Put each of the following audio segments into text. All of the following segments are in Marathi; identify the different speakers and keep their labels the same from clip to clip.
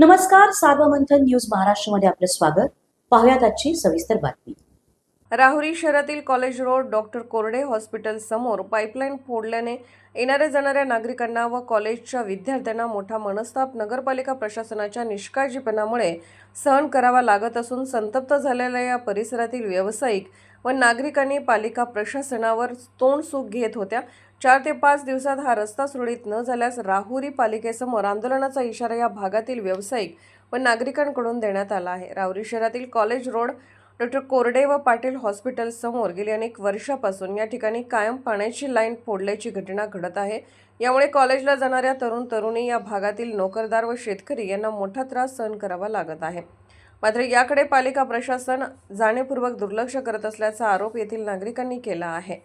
Speaker 1: नमस्कार सार्वमंथन न्यूज महाराष्ट्रमध्ये आपलं स्वागत. पाहुयात आजची सविस्तर बातमी.
Speaker 2: राहुरी शहरातील college road doctor Korde hospital समोर पाईपलाईन फोडल्याने येणाऱ्या जाणाऱ्या नागरिकांना व कॉलेजच्या विद्यार्थ्यांना मोठा मनस्ताप नगरपालिका प्रशासनाच्या निष्काळजीपणामुळे सहन करावा लागत असून संतप्त झालेल्या या परिसरातील व्यावसायिक व नागरिकांनी पालिका प्रशासनावर तोंड सुख घेत होत्या. चार ते पाच दिवसात हा रस्ता सुरळीत न झाल्यास राहुरी पालिकेसमोर आंदोलनाचा इशारा या भागातील व्यावसायिक व नागरिकांकडून देण्यात आला आहे. राहुरी शहरातील कॉलेज रोड डॉक्टर कोरडे व पाटील हॉस्पिटल समोर गेली अनेक वर्षापासून या ठिकाणी कायम पाण्याची लाईन फोडल्याची घटना घडत आहे. यामुळे कॉलेजला जाणाऱ्या तरुण तरुणी या भागातील नोकरदार व शेतकरी यांना मोठा त्रास सहन करावा लागत आहे. मात्र याकडे पालिका प्रशासन जाणीवपूर्वक दुर्लक्ष करत असल्याचा आरोप येथील नागरिकांनी केला आहे.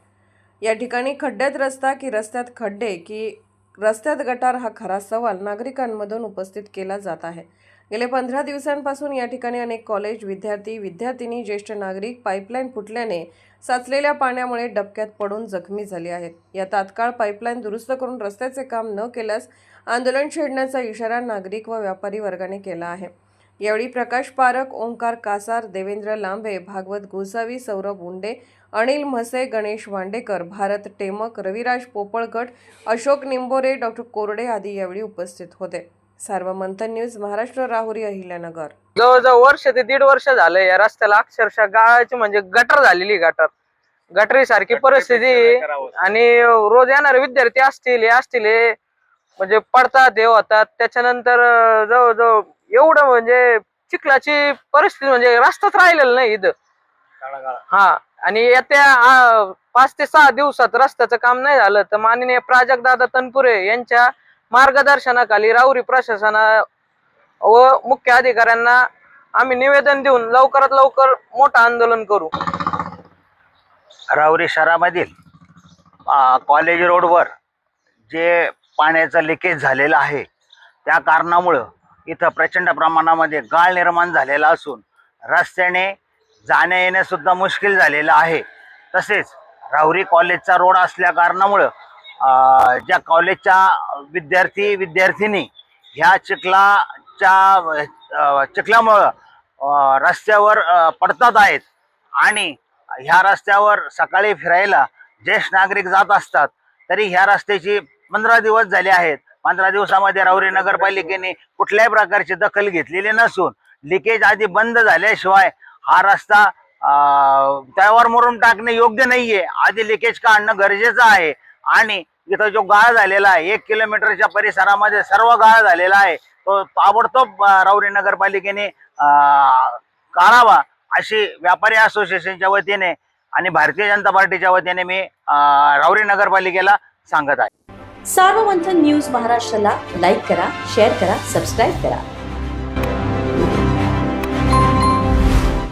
Speaker 2: या ठिकाणी खड्ड्यात रस्ता की रस्त्यात खड्डे की रस्त्यात गटार हा खरा सवाल नागरिकांमधून उपस्थित केला जात आहे. गेले पंधरा दिवसांपासून या ठिकाणी अनेक कॉलेज विद्यार्थी विद्यार्थिनी ज्येष्ठ नागरिक पाईपलाईन फुटल्याने साचलेल्या पाण्यामुळे डबक्यात पडून जखमी झाले आहेत. या तात्काळ पाईपलाईन दुरुस्त करून रस्त्याचे काम न केल्यास आंदोलन छेडण्याचा इशारा नागरिक व व्यापारी वर्गाने केला आहे. यावेळी प्रकाश पारख ओंकार कासार देवेंद्र लांबे भागवत गोसावी सौरभ उंडे अनिल म्हसे गणेश वांडेकर भारत टेमक रविराज पोपळगट अशोक निंबोरे डॉक्टर कोरडे आदी यावेळी उपस्थित होते. सार्वमंथन न्यूज महाराष्ट्र राहुरी अहिल्यानगर.
Speaker 3: जवळजवळ वर्ष ते दीड वर्ष झालं या रस्त्याला अक्षरशः गाळाची म्हणजे गटर झालेली गटर. गटरी सारखी परिस्थिती. आणि रोज येणारे विद्यार्थी असतील हे असतील हे म्हणजे पडतात हे होतात. त्याच्यानंतर जवळजवळ एवढं म्हणजे चिखलाची परिस्थिती म्हणजे रस्ताच राहिलेला नाही इथं. हा आणि येत्या पाच ते सहा दिवसात रस्त्याचं काम नाही झालं तर माननीय प्राजक्त दादा तनपुरे यांच्या मार्गदर्शनाखाली राहुरी प्रशासना व मुख्य अधिकाऱ्यांना आम्ही निवेदन देऊन लवकरात लवकर मोठं आंदोलन करू.
Speaker 4: राहुरी शहरामधील कॉलेज रोडवर जे पाण्याचं लिकेज झालेलं आहे त्या कारणामुळं इथं प्रचंड प्रमाणामध्ये गाळ निर्माण झालेला असून रस्त्याने जाण्या येण्यासुद्धा मुश्किल झालेलं आहे. तसेच राहुरी कॉलेजचा रोड असल्या कारणामुळं ज्या कॉलेजच्या विद्यार्थी विद्यार्थिनी ह्या चिखलाच्या चिखलामुळं रस्त्यावर पडतात आहेत आणि ह्या रस्त्यावर सकाळी फिरायला ज्येष्ठ नागरिक जात असतात तरी ह्या रस्त्याची पंधरा दिवस झाले आहेत. पंधरा दिवसामध्ये राहुरी नगरपालिकेने कुठल्याही प्रकारची दखल घेतलेली नसून लिकेज आधी बंद झाल्याशिवाय हा रस्ता त्यावर मरून टाकणे योग्य नाहीये. आधी लिकेज काढणं गरजेचं आहे. आणि इथं जो गाळ झालेला आहे एक किलोमीटरच्या परिसरामध्ये सर्व गाळ झालेला आहे तो ताबडतोब राऊरी नगरपालिकेने काढावा अशी व्यापारी असोसिएशनच्या वतीने आणि भारतीय जनता पार्टीच्या वतीने मी राऊरी नगरपालिकेला सांगत आहे.
Speaker 1: सार्वमंथन न्यूज महाराष्ट्राला लाईक करा शेअर करा सबस्क्राईब करा.